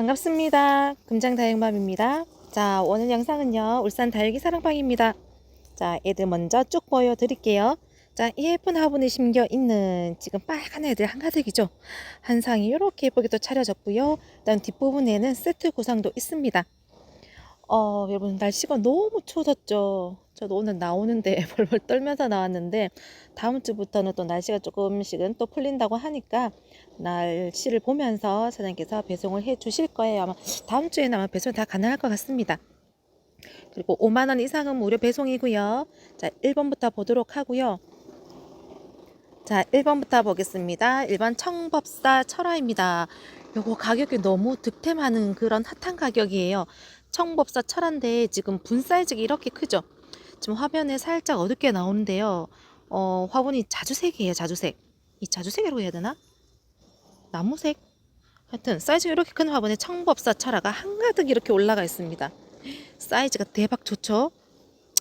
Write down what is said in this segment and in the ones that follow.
반갑습니다. 금장 다육맘입니다. 자, 오늘 영상은요, 울산 다육이 사랑방입니다. 자, 애들 먼저 쭉 보여 드릴게요. 자, 이 예쁜 화분에 심겨 있는 지금 빨간 애들 한가득이죠. 한 상이 이렇게 예쁘게 또 차려졌고요. 일단 뒷부분에는 세트 구성도 있습니다. 어, 여러분, 날씨가 너무 추워졌죠. 저도 오늘 나오는데 벌벌 떨면서 나왔는데, 다음 주부터는 또 날씨가 조금씩은 또 풀린다고 하니까, 날씨를 보면서 사장님께서 배송을 해 주실 거예요. 아마 다음 주에는 아마 배송 다 가능할 것 같습니다. 그리고 5만 원 이상은 무료 배송이고요. 자, 1번부터 보도록 하고요. 자, 1번부터 보겠습니다. 1번 청법사 철화입니다. 요거 가격이 너무 득템하는 그런 핫한 가격이에요. 청법사 철화인데 지금 분 사이즈가 이렇게 크죠? 지금 화면에 살짝 어둡게 나오는데요. 어, 화분이 자주색이에요, 자주색. 이 자주색이라고 해야 되나? 나무색? 하여튼 사이즈가 이렇게 큰 화분에 청법사 철화가 한가득 이렇게 올라가 있습니다. 사이즈가 대박 좋죠?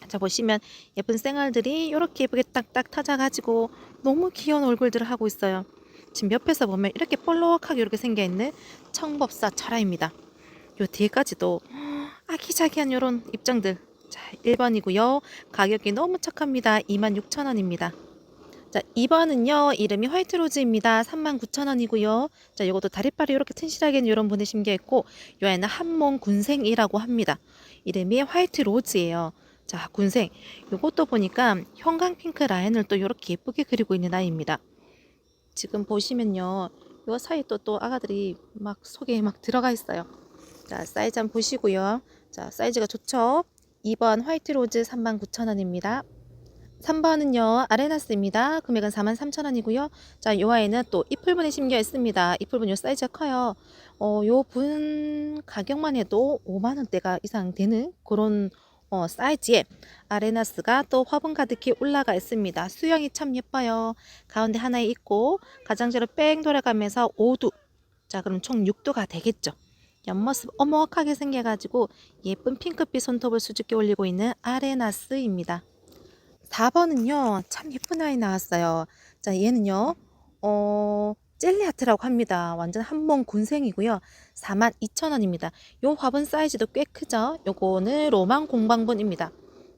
자 보시면 예쁜 생얼들이 이렇게 예쁘게 딱딱 타져가지고 너무 귀여운 얼굴들을 하고 있어요. 지금 옆에서 보면 이렇게 볼록하게 이렇게 생겨있는 청법사 철화입니다. 요 뒤에까지도 아기자기한 이런 입장들 자 1번이고요. 가격이 너무 착합니다. 26,000원입니다. 자 2번은요 이름이 화이트 로즈입니다. 39,000원이고요. 자 이것도 다리빨이 이렇게 튼실하게 이런 분에 심겨있고 요 아이는 한몽 군생이라고 합니다. 이름이 화이트 로즈예요. 자, 군생. 요것도 보니까 형광 핑크 라인을 또 이렇게 예쁘게 그리고 있는 아이입니다. 지금 보시면요. 요 사이 또 또 아가들이 막 속에 막 들어가 있어요. 자, 사이즈 한번 보시고요. 자, 사이즈가 좋죠? 2번 화이트 로즈 39,000원입니다. 3번은요, 아레나스입니다. 금액은 43,000원이고요. 자, 요 아이는 또 이풀분에 심겨 있습니다. 이풀분 요 사이즈가 커요. 어, 요 분 가격만 해도 5만원대가 이상 되는 그런 어, 사이즈에 아레나스가 또 화분 가득히 올라가 있습니다. 수영이 참 예뻐요. 가운데 하나에 있고 가장자로 뺑 돌아가면서 5두. 자, 그럼 총 6두가 되겠죠. 옆모습 어목하게 생겨가지고 예쁜 핑크빛 손톱을 수줍게 올리고 있는 아레나스입니다. 4번은요, 참 예쁜 아이 나왔어요. 자, 얘는요, 어, 젤리하트라고 합니다. 완전 한몸 군생이고요. 42,000원입니다. 요 화분 사이즈도 꽤 크죠? 요거는 로망 공방분입니다.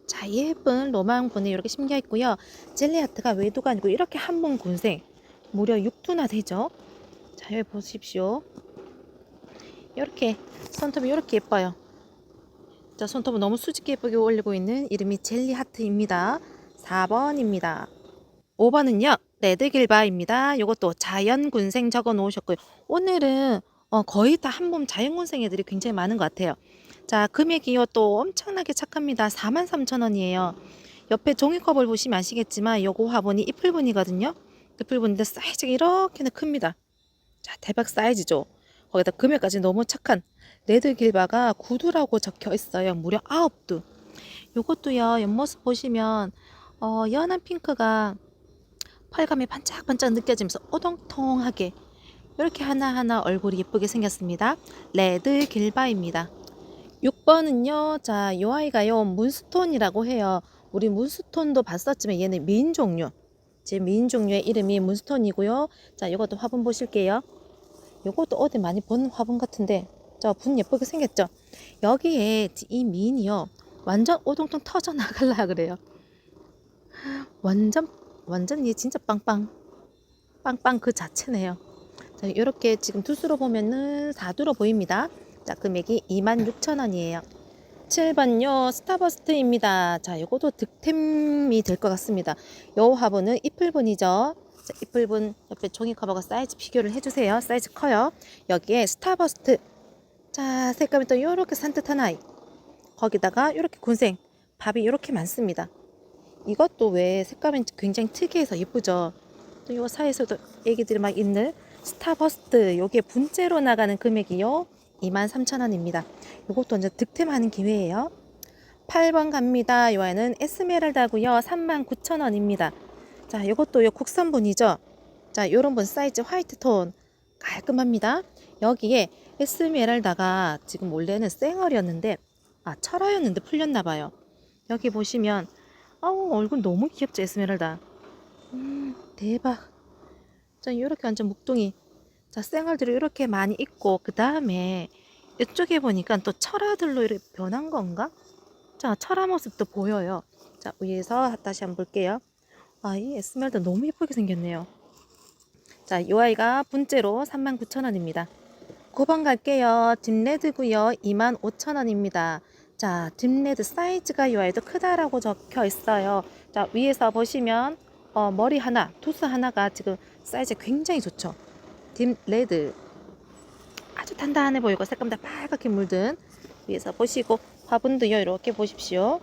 자, 예쁜 로망 분에 이렇게 심겨 있고요. 젤리하트가 외도가 아니고 이렇게 한몸 군생. 무려 6두나 되죠? 자, 여기 보십시오. 이렇게 손톱이 이렇게 예뻐요. 자, 손톱은 너무 수직게 예쁘게 올리고 있는 이름이 젤리 하트입니다. 4번입니다. 5번은요. 레드 길바입니다. 이것도 자연군생 적어 놓으셨고요. 오늘은 어, 거의 다 한 몸 자연군생 애들이 굉장히 많은 것 같아요. 자, 금액이요 또 엄청나게 착합니다. 43,000원이에요. 옆에 종이컵을 보시면 아시겠지만 요거 화분이 이풀분이거든요. 이풀분인데 사이즈가 이렇게나 큽니다. 자, 대박 사이즈죠. 거기다 금액까지 너무 착한 레드길바가 구두라고 적혀 있어요. 무려 9두. 요것도요, 옆모습 보시면 어, 연한 핑크가 펄감이 반짝반짝 느껴지면서 오동통하게 이렇게 하나하나 얼굴이 예쁘게 생겼습니다. 레드 길바입니다. 6번은요, 자, 요 아이가요, 문스톤이라고 해요. 우리 문스톤도 봤었지만 얘는 미인 종류. 제 미인 종류의 이름이 문스톤이고요. 자, 이것도 화분 보실게요. 요것도 어디 많이 본 화분 같은데, 자, 분 예쁘게 생겼죠? 여기에 이 미인이요, 완전 오동통 터져 나갈라 그래요. 완전 완전 얘 진짜 빵빵. 빵빵 그 자체네요. 자 이렇게 지금 두수로 보면은 4두로 보입니다. 자 금액이 26,000원이에요. 7번요 스타버스트입니다. 자 요것도 득템이 될 것 같습니다. 요 화분은 이플분이죠 자, 이플분 옆에 종이 커버가 사이즈 비교를 해주세요 사이즈 커요 여기에 스타버스트 자 색감이 또 요렇게 산뜻한 아이 거기다가 요렇게 군생 밥이 요렇게 많습니다 이것도 왜 색감이 굉장히 특이해서 예쁘죠. 또요 사이에서도 애기들이 막 있는 스타버스트 요게 분째로 나가는 금액이요. 23,000원입니다. 요것도 이제 득템하는 기회예요. 8번 갑니다. 요 아이는 에스메랄다고요. 39,000원입니다. 자, 요것도 요 국산분이죠. 자, 요런 분 사이즈 화이트 톤 깔끔합니다. 여기에 에스메랄다가 지금 원래는 생얼이었는데 아, 철화였는데 풀렸나 봐요. 여기 보시면 아우 얼굴 너무 귀엽죠 에스메랄다 음 대박 자 이렇게 완전 묵둥이 자 쌩얼들이 이렇게 많이 있고 그 다음에 이쪽에 보니까 또 철화들로 이렇게 변한 건가? 자, 철화 모습도 보여요. 자, 위에서 다시 한번 볼게요. 아, 이 에스메랄드 너무 예쁘게 생겼네요. 자, 이 아이가 분째로 39,000원입니다. 9번 갈게요. 딥레드고요. 25,000원입니다. 자, 딥레드 사이즈가 이 아이도 크다라고 적혀 있어요. 자, 위에서 보시면 어, 머리 하나, 투스 하나가 지금 사이즈 굉장히 좋죠. 딥레드 아주 단단해 보이고 색감 다 빨갛게 물든 위에서 보시고 화분도요 이렇게 보십시오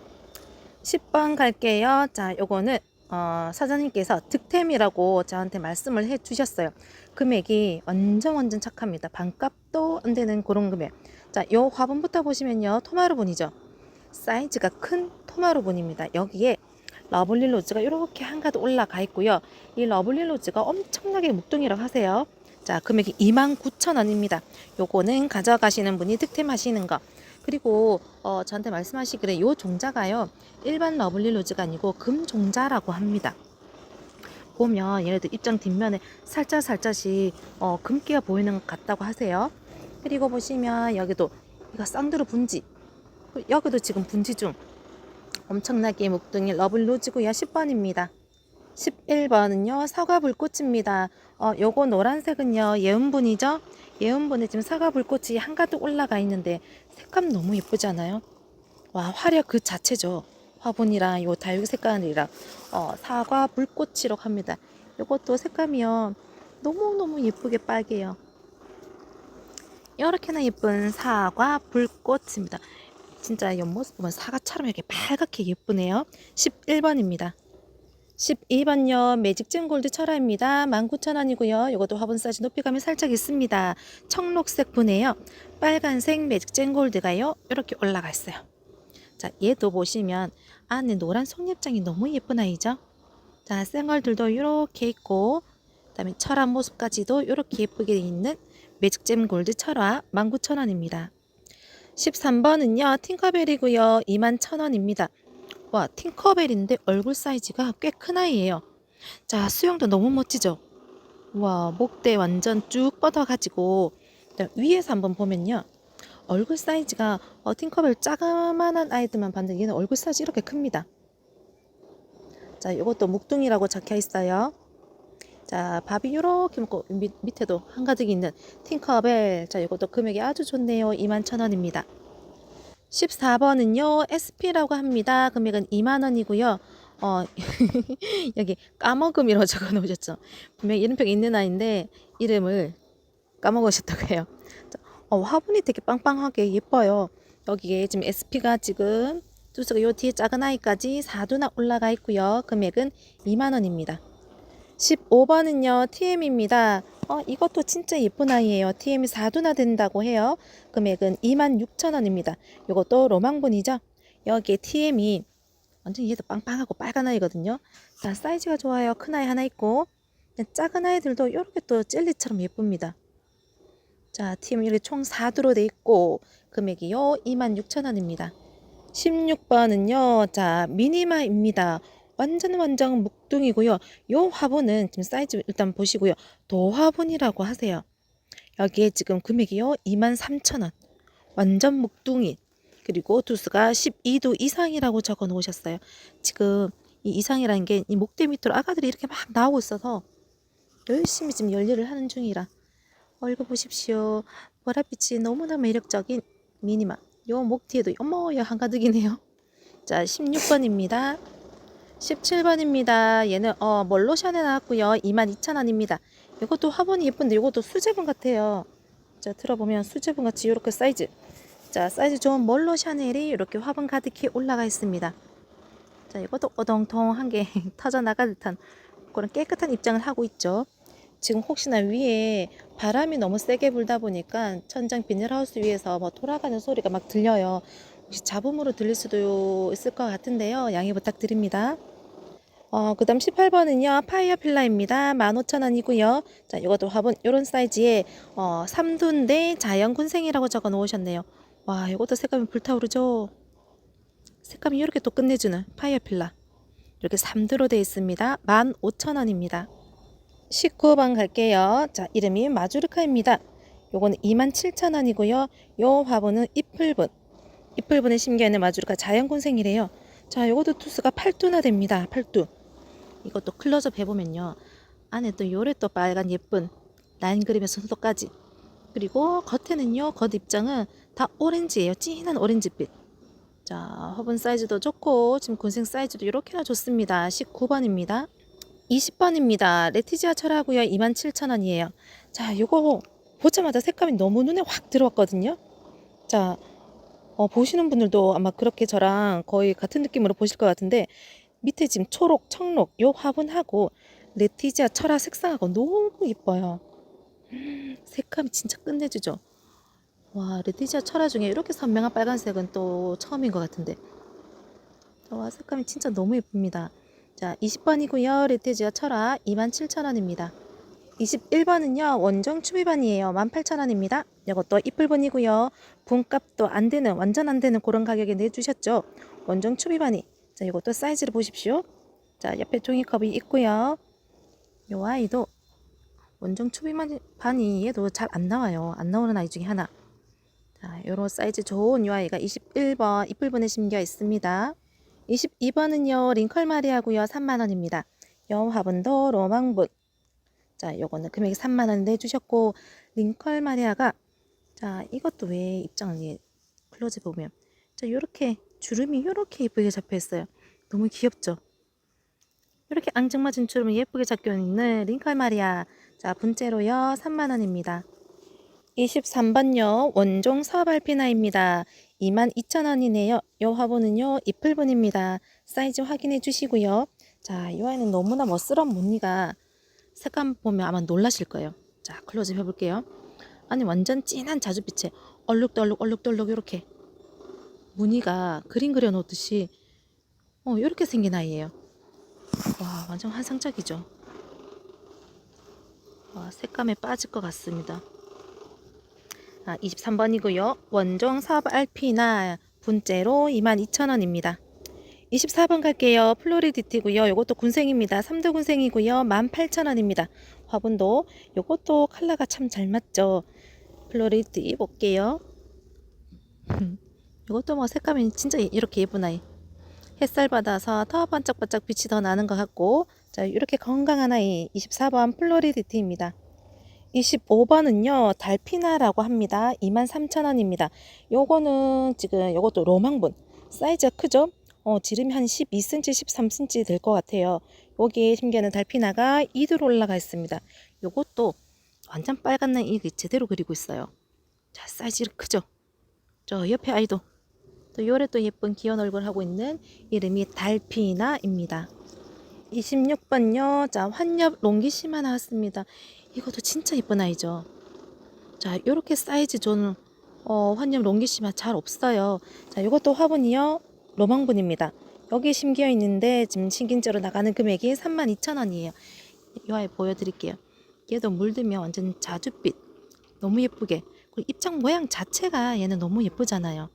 10번 갈게요 자 요거는 어, 사장님께서 득템이라고 저한테 말씀을 해 주셨어요. 금액이 완전 완전 착합니다. 반값도 안 되는 그런 금액. 자 요 화분부터 보시면요. 토마르분이죠? 사이즈가 큰 토마르분입니다. 여기에 러블리 로즈가 이렇게 한가득 올라가 있고요. 이 러블리 로즈가 엄청나게 묵둥이라고 하세요. 자, 금액이 29,000원입니다. 요거는 가져가시는 분이 득템하시는 거. 그리고 어, 저한테 말씀하시기를 요 종자가요. 일반 러블리 로즈가 아니고 금 종자라고 합니다. 보면 얘네들 입장 뒷면에 살짝 살짝씩 어, 금기가 보이는 것 같다고 하세요. 그리고 보시면 여기도 이거 쌍두루 분지. 여기도 지금 분지 중 엄청나게 묵둥이 러블리 로즈고요. 10번입니다. 11번은요 사과 불꽃입니다. 어, 요거 노란색은요 예은분이죠. 예은분에 지금 사과 불꽃이 한가득 올라가 있는데 색감 너무 예쁘잖아요. 와 화력 그 자체죠. 화분이랑 요 다육 색깔이랑 어, 사과 불꽃이라고 합니다. 요것도 색감이요 너무 너무 예쁘게 빨개요. 이렇게나 예쁜 사과 불꽃입니다. 진짜 옆모습 보면 사과처럼 이렇게 빨갛게 예쁘네요. 11번입니다. 12번요. 매직젠 골드 철화입니다. 19,000원이고요. 이것도 화분 사이즈 높이감이 살짝 있습니다. 청록색 분이에요. 빨간색 매직젠 골드가요. 이렇게 올라가 있어요. 자, 얘도 보시면 안에 노란 속잎장이 너무 예쁜 아이죠? 자, 생얼들도 이렇게 있고 그다음에 철화 모습까지도 이렇게 예쁘게 있는 매직잼 골드 철화 19,000원입니다. 13번은요. 팅커벨이고요. 21,000원입니다. 와, 팅커벨인데 얼굴 사이즈가 꽤 큰 아이예요. 자, 수영도 너무 멋지죠? 와, 목대 완전 쭉 뻗어가지고 자, 위에서 한번 보면요. 얼굴 사이즈가 어, 팅커벨 자그만한 아이들만 봤는데 얘는 얼굴 사이즈 이렇게 큽니다. 자, 이것도 묵둥이라고 적혀 있어요. 자, 밥이 이렇게 먹고 밑, 밑에도 한가득 있는 팅커벨. 자, 이것도 금액이 아주 좋네요. 21,000원입니다. 14번은요, SP라고 합니다. 금액은 2만원이고요. 어, 여기 까먹음이라고 적어 놓으셨죠. 분명히 이름표가 있는 아이인데, 이름을 까먹으셨다고 해요. 자, 어, 화분이 되게 빵빵하게 예뻐요. 여기에 지금 SP가 지금 두수가 요 뒤에 작은 아이까지 4두나 올라가 있고요. 금액은 2만원입니다. 15번은요, TM입니다. 어, 이것도 진짜 예쁜 아이예요. TM이 4두나 된다고 해요. 금액은 26,000원입니다. 이것도 로망분이죠. 여기에 TM이 완전 얘도 빵빵하고 빨간 아이거든요. 자, 사이즈가 좋아요. 큰 아이 하나 있고 작은 아이들도 이렇게 또 젤리처럼 예쁩니다. 자, TM 이렇게 총 4두로 돼 있고 금액이요 26,000원입니다. 16번은요. 자, 미니마입니다. 완전 완전 묵둥이고요. 요 화분은 지금 사이즈 일단 보시고요. 도화분이라고 하세요. 여기에 지금 금액이요. 23,000원. 완전 묵둥이. 그리고 두수가 12도 이상이라고 적어 놓으셨어요. 지금 이 이상이라는 게 이 목대 밑으로 아가들이 이렇게 막 나오고 있어서 열심히 지금 열일을 하는 중이라. 어, 이거 보십시오. 보랏빛이 너무나 매력적인 미니마. 요 목 뒤에도 어머, 야 한가득이네요. 자, 16번입니다. 17번입니다. 얘는 어, 멀로션에 나왔고요. 22,000원입니다. 이것도 화분이 예쁜데 이것도 수제분 같아요. 자, 들어보면 수제분 같이 이렇게 사이즈. 자, 사이즈 좋은 멀로 샤넬이 이렇게 화분 가득히 올라가 있습니다. 자, 이것도 어동통한 게 터져 나갈 듯한 그런 깨끗한 입장을 하고 있죠. 지금 혹시나 위에 바람이 너무 세게 불다 보니까 천장 비닐하우스 위에서 뭐 돌아가는 소리가 막 들려요. 혹시 잡음으로 들릴 수도 있을 것 같은데요. 양해 부탁드립니다. 어, 그 다음 18번은요, 파이어 필라입니다. 15,000원이고요. 자, 이것도 화분, 요런 사이즈에, 어, 3두인데 자연 군생이라고 적어 놓으셨네요. 와, 이것도 색감이 불타오르죠? 색감이 이렇게 또 끝내주는 파이어 필라. 이렇게 3두로 되어 있습니다. 15,000원입니다. 19번 갈게요. 자, 이름이 마주르카입니다. 요거는 27,000원이고요. 요 화분은 이플분. 이플분에 심겨 있는 마주리가 자연군생이래요. 자, 요것도 투수가 8두나 됩니다. 8두. 이것도 클로즈업 해보면요. 안에 또 요래 또 빨간 예쁜 라인 그림의 손톱까지. 그리고 겉에는요. 겉 입장은 다 오렌지예요. 진한 오렌지빛. 자, 화분 사이즈도 좋고 지금 군생 사이즈도 이렇게나 좋습니다. 19번입니다. 20번입니다. 레티지아 철하고요. 27,000원이에요. 자, 요거 보자마자 색감이 너무 눈에 확 들어왔거든요. 자, 어, 보시는 분들도 아마 그렇게 저랑 거의 같은 느낌으로 보실 것 같은데 밑에 지금 초록, 청록 요 화분하고 레티지아 철화 색상하고 너무 이뻐요. 음, 색감이 진짜 끝내주죠. 와, 레티지아 철화 중에 이렇게 선명한 빨간색은 또 처음인 것 같은데. 와, 색감이 진짜 너무 예쁩니다. 자, 20번이고요. 레티지아 철화 27,000원입니다. 21번은요. 원정 추비반이에요. 18,000원입니다. 이것도 이쁠분이고요. 분값도 안 되는 완전 안 되는 그런 가격에 내주셨죠. 원정 추비반이. 자, 이것도 사이즈를 보십시오. 자, 옆에 종이컵이 있고요. 요 아이도 원정 추비반이 얘도 잘 안 나와요. 안 나오는 아이 중에 하나. 자, 요런 사이즈 좋은 요 아이가 21번 이쁠분에 심겨 있습니다. 22번은요. 링컬 마리아고요. 3만원입니다. 요 화분도 로망분. 자, 요거는 금액이 3만원 내주셨고 링컬 마리아가 자, 이것도 왜 입장을 예, 클로즈 보면 자, 요렇게 주름이 요렇게 예쁘게 잡혀 있어요. 너무 귀엽죠? 이렇게 앙증맞은 주름이 예쁘게 잡혀 있는 링컬 마리아. 자, 분째로요. 3만 원입니다. 23번요. 원종 서발피나입니다. 22,000원이네요. 요 화분은요. 이플분입니다. 사이즈 확인해 주시고요. 자, 이 아이는 너무나 멋스러운 무늬가 색감 보면 아마 놀라실 거예요. 자, 클로즈 해볼게요. 아니, 완전 진한 자주빛에 얼룩덜룩 얼룩덜룩 이렇게 무늬가 그림 그려놓듯이 어, 이렇게 생긴 아이예요. 와, 완전 환상적이죠. 와, 색감에 빠질 것 같습니다. 아, 23번이고요. 원종 사업 알피나 분째로 22,000원입니다. 24번 갈게요. 플로리디티고요. 요것도 군생입니다. 3도 군생이고요. 18,000원입니다. 화분도 요것도 컬러가 참 잘 맞죠. 플로리디 볼게요. 요것도 뭐 색감이 진짜 이렇게 예쁜 아이. 햇살 받아서 더 반짝반짝 빛이 더 나는 것 같고 자 이렇게 건강한 아이 24번 플로리디티입니다. 25번은요 달피나라고 합니다. 23,000원입니다. 요거는 지금 요것도 로망분 사이즈가 크죠? 어, 지름이 한 12cm, 13cm 될 것 같아요. 여기에 심겨는 달피나가 2도로 올라가 있습니다. 요것도 완전 빨간 날 이게 제대로 그리고 있어요. 자, 사이즈 크죠? 저 옆에 아이도 또 요래 또 예쁜 귀여운 얼굴 하고 있는 이름이 달피나입니다. 26번요. 자, 환엽 롱기시마 나왔습니다. 이것도 진짜 예쁜 아이죠. 자, 요렇게 사이즈 저는 어, 환엽 롱기시마 잘 없어요. 자, 요것도 화분이요. 로망분입니다. 여기 심겨 있는데 지금 신긴제로 나가는 금액이 32,000원이에요. 이 아이 보여드릴게요. 얘도 물들면 완전 자주빛. 너무 예쁘게. 그리고 입장 모양 자체가 얘는 너무 예쁘잖아요.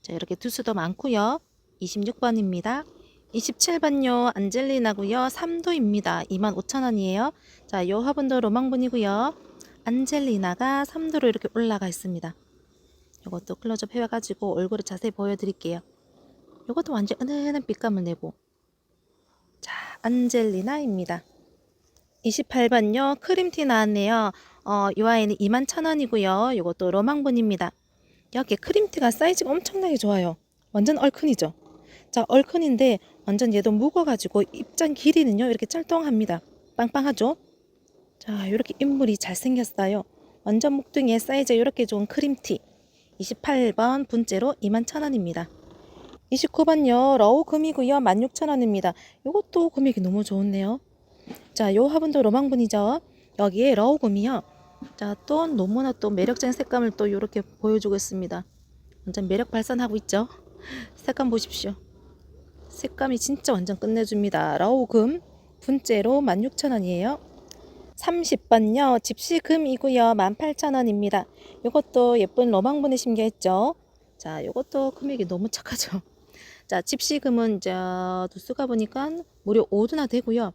자, 이렇게 두수도 많고요. 26번입니다. 27번요. 안젤리나고요. 3도입니다. 25,000원이에요. 자, 요 화분도 로망분이고요. 안젤리나가 3도로 이렇게 올라가 있습니다. 이것도 클로즈업 해가지고 얼굴을 자세히 보여드릴게요. 이것도 완전 은은한 빛감을 내고. 자 안젤리나입니다. 28번요. 크림티 나왔네요. 어, 이 아이는 21,000원이고요. 이것도 로망분입니다. 여기 크림티가 사이즈가 엄청나게 좋아요. 완전 얼큰이죠? 자 얼큰인데 완전 얘도 묵어가지고 입장 길이는요 이렇게 짤뚱합니다. 빵빵하죠? 자 이렇게 인물이 잘생겼어요. 완전 묵둥이에 사이즈 이렇게 좋은 크림티. 28번 분째로 21,000원입니다 29번요. 러우 금이고요. 16,000원입니다. 이것도 금액이 너무 좋은데요. 자, 요 화분도 로망분이죠. 여기에 러우 금이요. 자, 또 너무나 또 매력적인 색감을 또 이렇게 보여주고 있습니다. 완전 매력 발산하고 있죠. 색감 보십시오. 색감이 진짜 완전 끝내줍니다. 러우 금 분째로 16,000원이에요. 30번요. 집시금이고요. 18,000원입니다. 이것도 예쁜 로망분에 심겨있죠. 자, 이것도 금액이 너무 착하죠. 자, 집시금은 이제 두수가 보니까 무려 5도나 되고요.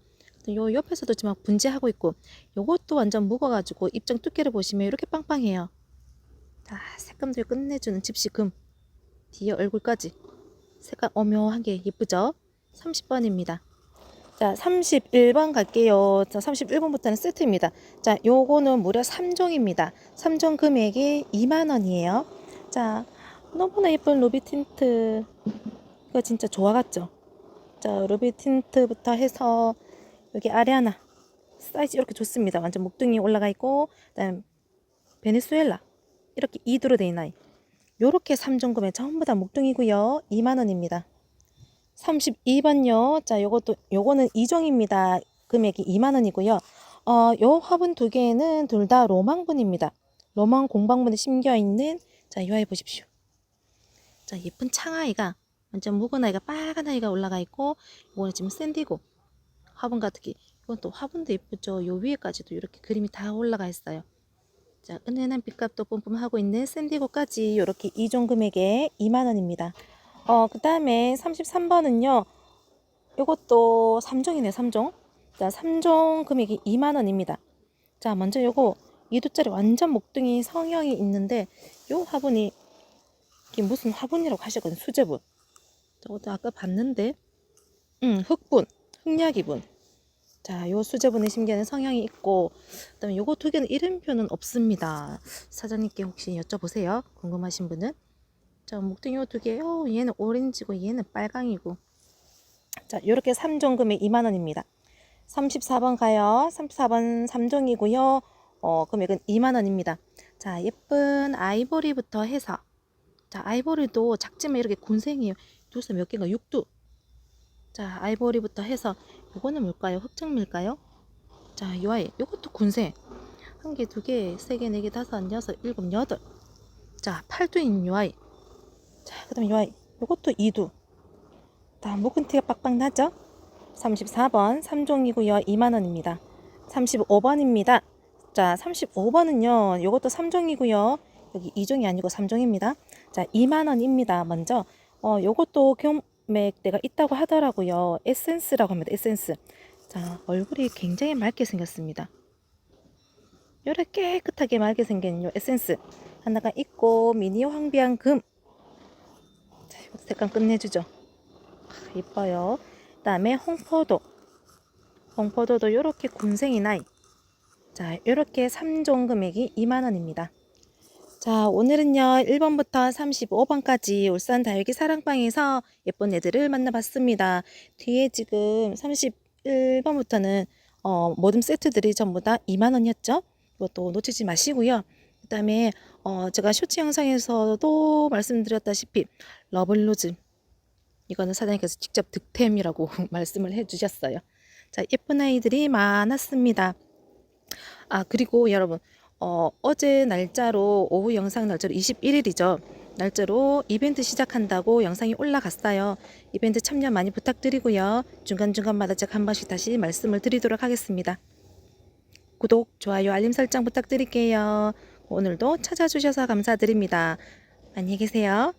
요 옆에서도 지금 막 분재하고 있고 요것도 완전 묵어가지고 입장 두께를 보시면 이렇게 빵빵해요. 아, 색감도 끝내주는 집시금. 뒤에 얼굴까지. 색깔 오묘한 게 예쁘죠? 30번입니다. 자, 31번 갈게요. 자, 31번부터는 세트입니다. 자, 요거는 무려 3종입니다. 3종 금액이 2만원이에요. 자, 너무나 예쁜 루비 틴트. 이거 진짜 좋아갔죠? 자, 루비 틴트부터 해서 여기 아래 하나. 사이즈 이렇게 좋습니다. 완전 목등이 올라가 있고, 그 다음 베네수엘라. 이렇게 이두로 돼 있나요? 요렇게 3종 금액 전부 다 목등이고요. 2만원입니다. 32번요. 자, 요것도, 요거는 2종입니다. 금액이 2만원이고요. 어, 요 화분 두 개는 둘 다 로망분입니다. 로망 공방분에 심겨 있는, 자, 이 아이 보십시오. 자, 예쁜 창아이가, 완전 묵은 아이가 빨간 아이가 올라가 있고, 이거는 지금 샌디고, 화분 게, 이건 또 화분도 예쁘죠. 요 위에까지도 이렇게 그림이 다 올라가 있어요. 자, 은은한 빛값도 뿜뿜하고 있는 샌디고까지 이렇게 2종 금액에 2만원입니다. 어, 그 다음에 33번은요. 요것도 3종이네, 3종. 자, 3종 금액이 2만원입니다. 자, 먼저 요거 2두짜리 완전 목등이 성형이 있는데 요 화분이 무슨 화분이라고 하셨거든요. 수제분. 저것도 아까 봤는데 음, 흑분, 흑야기분. 자, 요 수제분의 심기에는 성형이 있고 그다음에 요거 두 개는 이름표는 없습니다. 사장님께 혹시 여쭤보세요. 궁금하신 분은. 자, 목등이 요두 개. 어, 얘는 오렌지고 얘는 빨강이고. 자, 요렇게 3종 금액 2만 원입니다. 34번 가요. 34번 3종이고요. 어, 금액은 2만 원입니다. 자, 예쁜 아이보리부터 해서 자, 아이보리도 작지만 이렇게 군생이에요. 두세 몇 개인가? 6두. 자, 아이보리부터 해서 요거는 뭘까요? 흑정밀까요? 자, 요 아이. 요것도 군생. 한 개, 두 개, 세 개, 네 개, 다섯, 여섯, 일곱, 여덟. 자, 8두인 요 아이. 자, 그 다음에 요 아이. 요것도 2두. 다음 묵은 티가 빡빡 나죠? 34번 3종이고요. 2만 원입니다. 35번입니다. 자, 35번은요. 요것도 3종이고요. 여기 2종이 아니고 3종입니다. 자, 2만 원입니다. 먼저 어, 요것도 금액대가 있다고 하더라고요. 에센스라고 합니다. 에센스. 자, 얼굴이 굉장히 맑게 생겼습니다. 이렇게 깨끗하게 맑게 생긴 요 에센스 하나가 있고 미니 황비한 금. 자, 이것도 색감 끝내주죠. 아, 이뻐요. 그다음에 홍포도. 홍포도도 이렇게 군생이 나이. 자, 이렇게 3종 금액이 2만 원입니다. 자, 오늘은요, 1번부터 35번까지 울산 다육이 사랑방에서 예쁜 애들을 만나봤습니다. 뒤에 지금 31번부터는 어, 모든 세트들이 전부 다 2만원이었죠? 이것도 놓치지 마시고요. 그 다음에 어, 제가 쇼츠 영상에서도 말씀드렸다시피 러블로즈 이거는 사장님께서 직접 득템이라고 말씀을 해주셨어요. 자, 예쁜 아이들이 많았습니다. 아, 그리고 여러분, 어, 어제 날짜로, 오후 영상 날짜로 21일이죠. 날짜로 이벤트 시작한다고 영상이 올라갔어요. 이벤트 참여 많이 부탁드리고요. 중간중간마다 제가 한 번씩 다시 말씀을 드리도록 하겠습니다. 구독, 좋아요, 알림 설정 부탁드릴게요. 오늘도 찾아주셔서 감사드립니다. 안녕히 계세요.